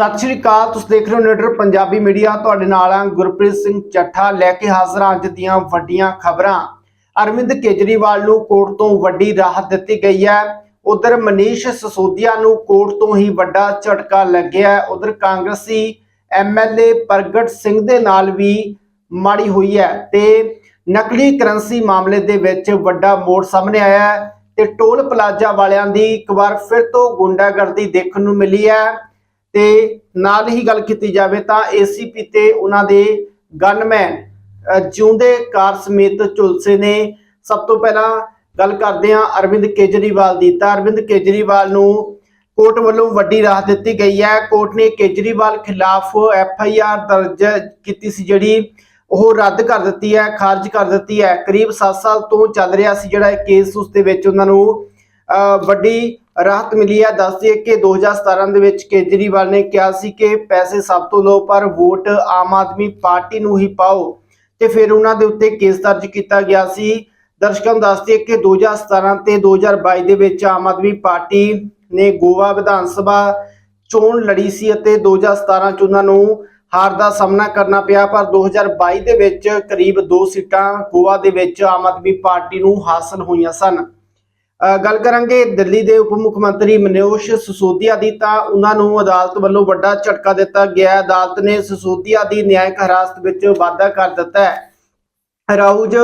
ਸਤਿ ਸ਼੍ਰੀ ਅਕਾਲ, ਤੁਸੀਂ ਦੇਖ ਰਹੇ ਹੋ ਨੀਡਰ ਪੰਜਾਬੀ ਮੀਡੀਆ। ਤੁਹਾਡੇ ਨਾਲ ਆ ਗੁਰਪ੍ਰੀਤ ਸਿੰਘ ਚੱਠਾ ਲੈ ਕੇ ਹਾਜ਼ਰ ਹਾਂ ਅੱਜ ਦੀਆਂ ਵੱਡੀਆਂ ਖਬਰਾਂ। ਅਰਵਿੰਦ ਕੇਜਰੀਵਾਲ ਨੂੰ ਕੋਰਟ ਤੋਂ ਵੱਡੀ ਰਾਹਤ ਦਿੱਤੀ ਗਈ ਹੈ। ਉਧਰ ਮਨੀਸ਼ ਸਸੋਦੀਆ ਨੂੰ ਕੋਰਟ ਤੋਂ ਹੀ ਵੱਡਾ ਝਟਕਾ ਲੱਗਿਆ ਹੈ। ਉਧਰ ਕਾਂਗਰਸੀ ਐਮਐਲਏ ਪ੍ਰਗਟ ਸਿੰਘ ਦੇ ਨਾਲ ਵੀ ਮਾੜੀ ਹੋਈ ਹੈ ਤੇ ਨਕਲੀ ਕਰੰਸੀ ਮਾਮਲੇ ਦੇ ਵਿੱਚ ਵੱਡਾ ਮੋੜ ਸਾਹਮਣੇ ਆਇਆ ਹੈ ਤੇ ਟੋਲ ਪਲਾਜ਼ਾ ਵਾਲਿਆਂ ਦੀ ਇੱਕ ਵਾਰ ਫਿਰ ਤੋਂ ਗੁੰਡਾਗਰਦੀ ਦੇਖਣ ਨੂੰ ਮਿਲੀ ਹੈ। ਤੇ ਨਾਲ ਹੀ ਗੱਲ ਕੀਤੀ ਜਾਵੇ ਤਾਂ ਏਸੀਪੀ ਤੇ ਉਹਨਾਂ ਦੇ ਗਨਮੈਨ ਜਿਉਂਦੇ ਕਾਰ ਸਮੇਤ ਝੁਲਸੇ ਨੇ। ਸਭ ਤੋਂ ਪਹਿਲਾਂ ਗੱਲ ਕਰਦੇ ਹਾਂ ਅਰਵਿੰਦ ਕੇਜਰੀਵਾਲ ਦੀ। ਤਾਂ ਅਰਵਿੰਦ ਕੇਜਰੀਵਾਲ ਨੂੰ ਕੋਰਟ ਵੱਲੋਂ ਵੱਡੀ ਰਾਹਤ ਦਿੱਤੀ ਗਈ ਹੈ। ਕੋਰਟ ਨੇ ਕੇਜਰੀਵਾਲ ਖਿਲਾਫ ਐਫ ਆਈ ਆਰ ਦਰਜ ਕੀਤੀ ਸੀ ਜਿਹੜੀ ਉਹ ਰੱਦ ਕਰ ਦਿੱਤੀ ਹੈ, ਖਾਰਜ ਕਰ ਦਿੱਤੀ ਹੈ। ਕਰੀਬ 7 ਸਾਲ ਤੋਂ ਚੱਲ ਰਿਹਾ ਸੀ ਜਿਹੜਾ ਇਹ ਕੇਸ, ਉਸ ਦੇ ਵਿੱਚ ਉਹਨਾਂ ਨੂੰ ਵੱਡੀ ਰਾਹਤ ਮਿਲੀ ਹੈ। ਦੱਸ ਦਈਏ ਕਿ 2017 ਦੇ ਵਿੱਚ ਕੇਜਰੀਵਾਲ ਨੇ ਕਿਹਾ ਸੀ ਕਿ ਪੈਸੇ ਸਭ ਤੋਂ ਲਓ, ਪਰ ਵੋਟ ਆਮ ਆਦਮੀ ਪਾਰਟੀ ਨੂੰ ਹੀ ਪਾਓ। ਤੇ ਫਿਰ ਉਹਨਾਂ ਦੇ ਉੱਤੇ ਕੇਸ ਦਰਜ ਕੀਤਾ ਗਿਆ ਸੀ। ਦਰਸ਼ਕਾਂ ਨੂੰ ਦੱਸ ਦਈਏ ਕਿ 2017 ਤੇ 2022 ਦੇ ਵਿੱਚ ਆਮ ਆਦਮੀ ਪਾਰਟੀ ਨੇ ਗੋਆ ਵਿਧਾਨ ਸਭਾ ਚੋਣ ਲੜੀ ਸੀ ਅਤੇ 2017 ਚ ਉਹਨਾਂ ਨੂੰ ਹਾਰ ਦਾ ਸਾਹਮਣਾ ਕਰਨਾ ਪਿਆ, ਪਰ 2022 ਦੇ ਵਿੱਚ ਕਰੀਬ 2 ਸੀਟਾਂ ਗੋਆ ਦੇ ਵਿੱਚ ਆਮ ਆਦਮੀ ਪਾਰਟੀ ਨੂੰ ਹਾਸਲ ਹੋਈਆਂ ਸਨ। ਗੱਲ ਕਰਾਂਗੇ ਦਿੱਲੀ ਦੇ ਉਪ ਮੁੱਖ ਮੰਤਰੀ ਮਨੋਜ ਸਸੋਦੀਆ ਦੀ। ਤਾਂ ਉਹਨਾਂ ਨੂੰ ਅਦਾਲਤ ਵੱਲੋਂ ਵੱਡਾ ਝਟਕਾ ਦਿੱਤਾ ਗਿਆ। ਅਦਾਲਤ ਨੇ ਸਸੋਦੀਆ ਦੀ ਨਿਆਇਕ ਹਿਰਾਸਤ ਵਿੱਚ ਵਾਧਾ ਕਰ ਦਿੱਤਾ ਹੈ। ਰਾਉਜ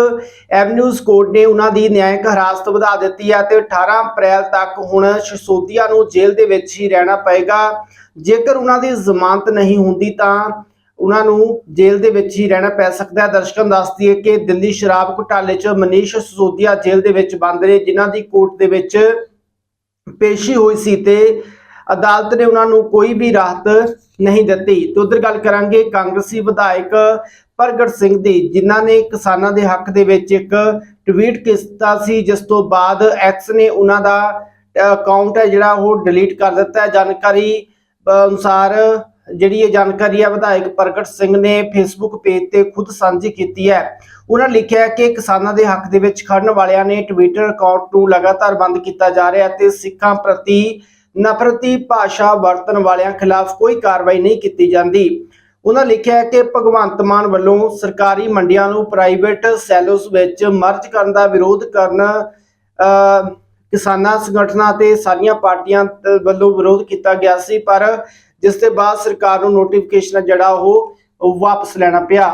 ਐਵਨਿਊਜ਼ ਕੋਰਟ ਨੇ ਉਹਨਾਂ ਦੀ ਨਿਆਇਕ ਹਿਰਾਸਤ ਵਧਾ ਦਿੱਤੀ ਹੈ ਤੇ 18 ਅਪ੍ਰੈਲ ਤੱਕ ਹੁਣ ਸਸੋਦੀਆ ਨੂੰ ਜੇਲ੍ਹ ਦੇ ਵਿੱਚ ਹੀ ਰਹਿਣਾ ਪਏਗਾ। ਜੇਕਰ ਉਹਨਾਂ ਦੀ ਜ਼ਮਾਨਤ ਨਹੀਂ ਹੁੰਦੀ ਤਾਂ ਉਹਨਾਂ ਨੂੰ ਜੇਲ੍ਹ ਦੇ ਵਿੱਚ ਹੀ ਰਹਿਣਾ ਪੈ ਸਕਦਾ ਹੈ। ਦਰਸ਼ਕਾਂ ਨੂੰ ਦੱਸ ਕਿ ਦਿੱਲੀ ਸ਼ਰਾਬ ਘੁਟਾਲੇ 'ਚ ਮਨੀਸ਼ ਸਿਸੋਦੀਆ ਜੇਲ੍ਹ ਦੇ ਵਿੱਚ ਬੰਦ ਨੇ ਜਿਨ੍ਹਾਂ ਦੀ ਕੋਰਟ ਦੇ ਵਿੱਚ ਪੇਸ਼ੀ ਹੋਈ ਸੀ ਤੇ ਅਦਾਲਤ ਨੇ ਉਹਨਾਂ ਨੂੰ ਕੋਈ ਵੀ ਰਾਹਤ ਨਹੀਂ ਦਿੱਤੀ। ਤੇ ਉਧਰ ਗੱਲ ਕਰਾਂਗੇ ਕਾਂਗਰਸੀ ਵਿਧਾਇਕ ਪ੍ਰਗਟ ਸਿੰਘ ਦੀ, ਜਿਨ੍ਹਾਂ ਨੇ ਕਿਸਾਨਾਂ ਦੇ ਹੱਕ ਦੇ ਵਿੱਚ ਇੱਕ ਟਵੀਟ ਕੀਤਾ ਸੀ, ਜਿਸ ਤੋਂ ਬਾਅਦ ਐਕਸ ਨੇ ਉਹਨਾਂ ਦਾ ਅਕਾਊਂਟ ਹੈ ਜਿਹੜਾ ਉਹ ਡਿਲੀਟ ਕਰ ਦਿੱਤਾ। ਹੈ ਜਾਣਕਾਰੀ ਅਨੁਸਾਰ ਜਿਹੜੀ ਇਹ ਜਾਣਕਾਰੀ ਹੈ ਵਿਧਾਇਕ ਪ੍ਰਗਟ ਸਿੰਘ ਨੇ ਫੇਸਬੁੱਕ ਪੇਜ ਤੇ ਖੁਦ ਸਾਂਝੀ ਕੀਤੀ ਹੈ। ਉਹਨਾਂ ਲਿਖਿਆ ਹੈ ਕਿ ਕਿਸਾਨਾਂ ਦੇ ਹੱਕ ਦੇ ਵਿੱਚ ਖੜਨ ਵਾਲਿਆਂ ਨੇ ਟਵਿੱਟਰ ਅਕਾਊਂਟ ਨੂੰ ਲਗਾਤਾਰ ਬੰਦ ਕੀਤਾ ਜਾ ਰਿਹਾ ਤੇ ਸਿੱਖਾਂ ਪ੍ਰਤੀ ਨਫ਼ਰਤੀ ਭਾਸ਼ਾ ਵਰਤਣ ਵਾਲਿਆਂ ਖਿਲਾਫ ਕੋਈ ਕਾਰਵਾਈ ਨਹੀਂ ਕੀਤੀ ਜਾਂਦੀ। ਉਹਨਾਂ ਲਿਖਿਆ ਕਿ ਭਗਵੰਤ ਮਾਨ ਵੱਲੋਂ ਸਰਕਾਰੀ ਮੰਡੀਆਂ ਨੂੰ ਪ੍ਰਾਈਵੇਟ ਸੈਲੋਸ ਵਿੱਚ ਮਰਜ ਕਰਨ ਦਾ ਵਿਰੋਧ ਕਰਨ ਅ, ਕਿਸਾਨਾਂ ਸੰਗਠਨਾਂ ਤੇ ਸਾਰੀਆਂ ਪਾਰਟੀਆਂ ਵੱਲੋਂ ਵਿਰੋਧ ਕੀਤਾ ਗਿਆ ਸੀ ਪਰ ਜਿਸ ਦੇ ਬਾਅਦ ਸਰਕਾਰ ਨੂੰ ਨੋਟੀਫਿਕੇਸ਼ਨ ਜਿਹੜਾ ਉਹ ਵਾਪਸ ਲੈਣਾ ਪਿਆ।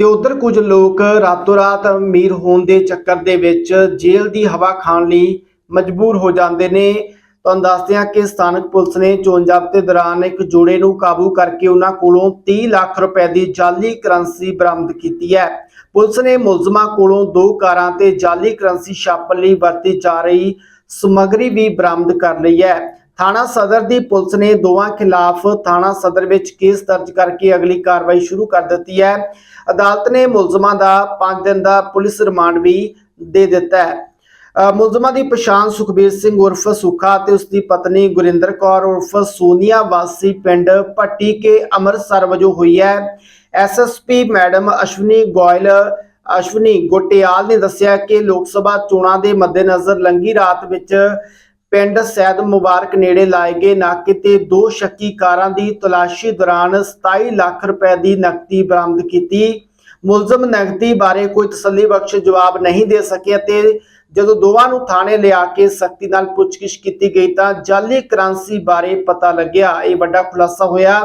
ਤੇ ਉਧਰ ਕੁਝ ਲੋਕ ਰਾਤੋਂ ਰਾਤ ਅਮੀਰ ਹੋਣ ਦੇ ਚੱਕਰ ਦੇ ਵਿੱਚ ਜੇਲ੍ਹ ਦੀ ਹਵਾ ਖਾਣ ਲਈ ਮਜਬੂਰ ਹੋ ਜਾਂਦੇ ਨੇ। ਤੁਹਾਨੂੰ ਦੱਸਦੇ ਹਾਂ ਕਿ ਸਥਾਨਕ ਪੁਲਿਸ ਨੇ ਚੋਣ ਜ਼ਾਬਤੇ ਦੌਰਾਨ ਇੱਕ ਜੋੜੇ ਨੂੰ ਕਾਬੂ ਕਰਕੇ ਉਹਨਾਂ ਕੋਲੋਂ 30 ਲੱਖ ਰੁਪਏ ਦੀ ਜਾਲੀ ਕਰੰਸੀ ਬਰਾਮਦ ਕੀਤੀ ਹੈ। ਪੁਲਿਸ ਨੇ ਮੁਲਜ਼ਮਾਂ ਕੋਲੋਂ ਦੋ ਕਾਰਾਂ ਤੇ ਜਾਲੀ ਕਰੰਸੀ ਛਾਪਣ ਲਈ ਵਰਤੀ ਜਾ ਰਹੀ ਸਮੱਗਰੀ ਵੀ ਬਰਾਮਦ ਕਰ ਲਈ ਹੈ। ਥਾਣਾ ਸਦਰ ਦੀ ਪੁਲਿਸ ਨੇ ਦੋਵਾਂ ਖਿਲਾਫ ਥਾਣਾ ਸਦਰ ਵਿੱਚ ਕੇਸ ਦਰਜ ਕਰਕੇ ਅਗਲੀ ਕਾਰਵਾਈ ਸ਼ੁਰੂ ਕਰ ਦਿੱਤੀ ਹੈ। ਅਦਾਲਤ ਨੇ ਮੁਲਜ਼ਮਾਂ ਦਾ 5 ਦਿਨ ਦਾ ਪੁਲਿਸ ਰਿਮਾਂਡ ਵੀ ਦੇ ਦਿੱਤਾ ਹੈ। ਮੁਲਜ਼ਮਾਂ ਦੀ ਪਛਾਣ ਸੁਖਬੀਰ ਸਿੰਘ ਉਰਫ ਸੁਖਾ ਤੇ ਉਸ ਦੀ ਪਤਨੀ ਗੁਰਿੰਦਰ ਕੌਰ ਉਰਫ ਸੋਨੀਆ ਵਾਸੀ ਪਿੰਡ ਭੱਟੀ ਕੇ ਅੰਮ੍ਰਿਤਸਰ ਵਜੋਂ ਹੋਈ ਹੈ। ਐਸਐਸਪੀ ਮੈਡਮ ਅਸ਼ਵਨੀ ਗੋਇਲ, ਅਸ਼ਵਨੀ ਗੋਟਿਆਲ ਨੇ ਦੱਸਿਆ ਕਿ ਲੋਕ ਸਭਾ ਚੋਣਾਂ ਦੇ ਮੱਦੇਨਜ਼ਰ ਲੰਗੀ ਰਾਤ ਵਿੱਚ ਪਿੰਡ ਸੈਦ ਮੁਬਾਰਕ ਨੇੜੇ ਲਾਏ ਗਏ ਨਾਕੇ ਤੇ ਦੋ ਸ਼ੱਕੀ ਕਾਰਾਂ ਦੀ ਤਲਾਸ਼ੀ ਦੌਰਾਨ 27 ਲੱਖ ਰੁਪਏ ਦੀ ਨਕਦੀ ਬਰਾਮਦ ਕੀਤੀ। ਮੁਲਜ਼ਮ ਨਕਦੀ ਬਾਰੇ ਕੋਈ ਤਸੱਲੀ ਬਖਸ਼ ਜਵਾਬ ਨਹੀਂ ਦੇ ਸਕਿਆ ਤੇ ਜਦੋਂ ਦੋਵਾਂ ਨੂੰ ਥਾਣੇ ਲਿਆ ਕੇ ਸਖਤੀ ਨਾਲ ਪੁੱਛਗਿੱਛ ਕੀਤੀ ਗਈ ਤਾਂ ਜਾਲੀ ਕਰੰਸੀ ਬਾਰੇ ਪਤਾ ਲੱਗਿਆ। ਇਹ ਵੱਡਾ ਖੁਲਾਸਾ ਹੋਇਆ।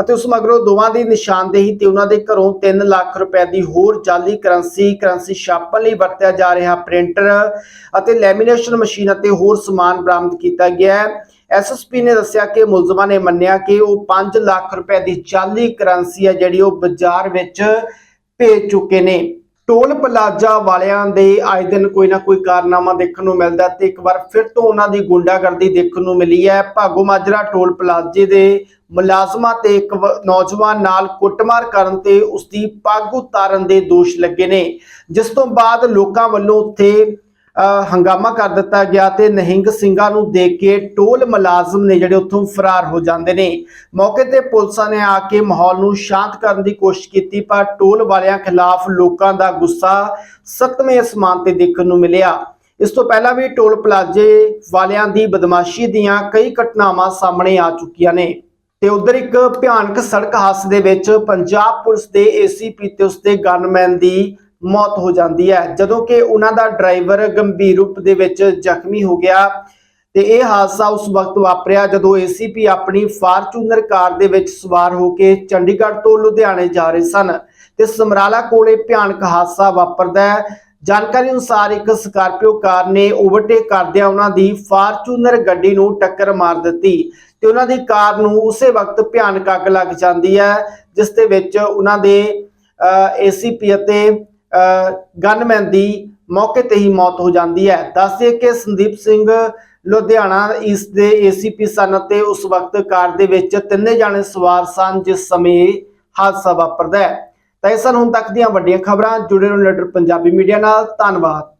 ਅਤੇ ਉਸ ਮਗਰੋਂ ਦੋਵਾਂ ਦੀ ਨਿਸ਼ਾਨਦੇਹੀ ਤੇ ਉਹਨਾਂ ਦੇ ਘਰੋਂ 3 ਲੱਖ ਰੁਪਏ ਦੀ ਹੋਰ ਜਾਲੀ ਕਰੰਸੀ ਕਰੰਸੀ ਛਾਪਣ ਲਈ ਵਰਤਿਆ ਜਾ ਰਿਹਾ ਪ੍ਰਿੰਟਰ ਅਤੇ ਲੈਮੀਨੇਸ਼ਨ ਮਸ਼ੀਨ ਅਤੇ ਹੋਰ ਸਮਾਨ ਬਰਾਮਦ ਕੀਤਾ ਗਿਆ ਹੈ। ਐਸਐਸਪੀ ਨੇ ਦੱਸਿਆ ਕਿ ਮੁਲਜ਼ਮਾਂ ਨੇ ਮੰਨਿਆ ਕਿ ਉਹ 5 ਲੱਖ ਰੁਪਏ ਦੀ ਜਾਲੀ ਕਰੰਸੀ ਹੈ ਜਿਹੜੀ ਉਹ ਬਾਜ਼ਾਰ ਵਿੱਚ ਭੇਜ ਚੁੱਕੇ ਨੇ। ਟੋਲ ਪਲਾਜ਼ਾ ਵਾਲਿਆਂ ਦੇ ਆਏ ਦਿਨ ਕੋਈ ਨਾ ਕੋਈ ਕਾਰਨਾਮਾ ਦੇਖਣ ਨੂੰ ਮਿਲਦਾ ਤੇ ਇੱਕ ਵਾਰ ਫਿਰ ਤੋਂ ਉਹਨਾਂ ਦੀ ਗੁੰਡਾਗਰਦੀ ਦੇਖਣ ਨੂੰ ਮਿਲੀ ਹੈ। ਭਾਗੋ ਮਾਜਰਾ ਟੋਲ ਪਲਾਜ਼ੇ ਦੇ ਮੁਲਾਜ਼ਮਾਂ ਤੇ ਇੱਕ ਵ- ਨੌਜਵਾਨ ਨਾਲ ਕੁੱਟਮਾਰ ਕਰਨ ਤੇ ਉਸ ਦੀ ਪੱਗ ਉਤਾਰਨ ਦੇ ਦੋਸ਼ ਲੱਗੇ ਨੇ। ਜਿਸ ਤੋਂ ਬਾਅਦ ਲੋਕਾਂ ਵੱਲੋਂ ਉੱਥੇ ਹੰਗਾਮਾ ਕਰ ਦਿੱਤਾ ਗਿਆ ਤੇ ਨਹਿੰਗ ਸਿੰਘਾਂ ਨੂੰ ਦੇਖ ਕੇ ਟੋਲ ਮੁਲਾਜ਼ਮ ਨੇ ਜਿਹੜੇ ਉੱਥੋਂ ਫਰਾਰ ਹੋ ਜਾਂਦੇ ਨੇ। ਮੌਕੇ ਤੇ ਪੁਲਿਸਾਂ ਨੇ ਆ ਕੇ ਮਾਹੌਲ ਨੂੰ ਸ਼ਾਂਤ ਕਰਨ ਦੀ ਕੋਸ਼ਿਸ਼ ਕੀਤੀ, ਪਰ ਟੋਲ ਵਾਲਿਆਂ ਖਿਲਾਫ ਲੋਕਾਂ ਦਾ ਗੁੱਸਾ ਸੱਤਵੇਂ ਅਸਮਾਨ ਤੇ ਦੇਖਣ ਨੂੰ ਮਿਲਿਆ। ਇਸ ਤੋਂ ਪਹਿਲਾਂ ਵੀ ਟੋਲ ਪਲਾਜ਼ੇ ਵਾਲਿਆਂ ਦੀ ਬਦਮਾਸ਼ੀ ਦੀਆਂ ਕਈ ਘਟਨਾਵਾਂ ਸਾਹਮਣੇ ਆ ਚੁੱਕੀਆਂ ਨੇ। ਤੇ ਉਧਰ ਇੱਕ ਭਿਆਨਕ ਸੜਕ ਹਾਦਸੇ ਦੇ ਵਿੱਚ ਪੰਜਾਬ ਪੁਲਿਸ ਦੇ ਏਸੀਪੀ ਤੇ ਉਸਦੇ ਗਨਮੈਨ ਦੀ ਮੌਤ ਹੋ ਜਾਂਦੀ ਹੈ। ਜਦੋਂ ਕਿ ਉਹਨਾਂ ਦਾ ਡਰਾਈਵਰ ਗੰਭੀਰ ਰੂਪ ਦੇ ਵਿੱਚ ਜ਼ਖਮੀ ਹੋ ਗਿਆ ਤੇ ਇਹ ਹਾਦਸਾ ਉਸ ਵਕਤ ਵਾਪਰਿਆ ਜਦੋਂ ਏਸੀਪੀ ਆਪਣੀ ਫਾਰਚੂਨਰ ਕਾਰ ਦੇ ਵਿੱਚ ਸਵਾਰ ਹੋ ਕੇ ਚੰਡੀਗੜ੍ਹ ਤੋਂ ਲੁਧਿਆਣੇ ਜਾ ਰਹੇ ਸਨ ਤੇ ਸਮਰਾਲਾ ਕੋਲੇ ਭਿਆਨਕ ਹਾਦਸਾ ਵਾਪਰਦਾ ਹੈ। ਜਾਣਕਾਰੀ ਅਨੁਸਾਰ ਇੱਕ ਸਕਾਰਪੀਓ ਕਾਰ ਨੇ ਓਵਰਟੇਕ ਕਰਦਿਆਂ ਉਹਨਾਂ ਦੀ ਫਾਰਚੂਨਰ ਗੱਡੀ ਨੂੰ ਟੱਕਰ ਮਾਰ ਦਿੱਤੀ ਤੇ ਉਹਨਾਂ ਦੀ ਕਾਰ ਨੂੰ ਉਸੇ ਵਕਤ ਭਿਆਨਕ ਅੱਗ ਲੱਗ ਜਾਂਦੀ ਹੈ, ਜਿਸ ਦੇ ਵਿੱਚ ਉਹਨਾਂ ਦੇ ਏਸੀਪੀ ਅਤੇ ਗਨਮੈਨ ਦੀ ਮੌਕੇ ਤੇ ਹੀ ਮੌਤ ਹੋ ਜਾਂਦੀ ਹੈ। ਦੱਸਦੇ ਕਿ ਸੰਦੀਪ ਸਿੰਘ ਲੁਧਿਆਣਾ ਇਸ ਦੇ ਏਸੀਪੀ ਸਨ ਅਤੇ ਉਸ ਵਕਤ ਕਾਰ ਦੇ ਵਿੱਚ ਤਿੰਨੇ ਜਾਣੇ ਸਵਾਰ ਸਨ, ਜਿਸ ਸਮੇਂ ਹਾਦਸਾ ਵਾਪਰਦਾ ਹੈ। ਤਾਂ ਇਹ ਸਨ ਹੁਣ ਤੱਕ ਦੀਆਂ ਵੱਡੀਆਂ ਖਬਰਾਂ। ਜੁੜੇ ਰਹੋ ਲੀਡਰ ਪੰਜਾਬੀ ਮੀਡੀਆ ਨਾਲ। ਧੰਨਵਾਦ।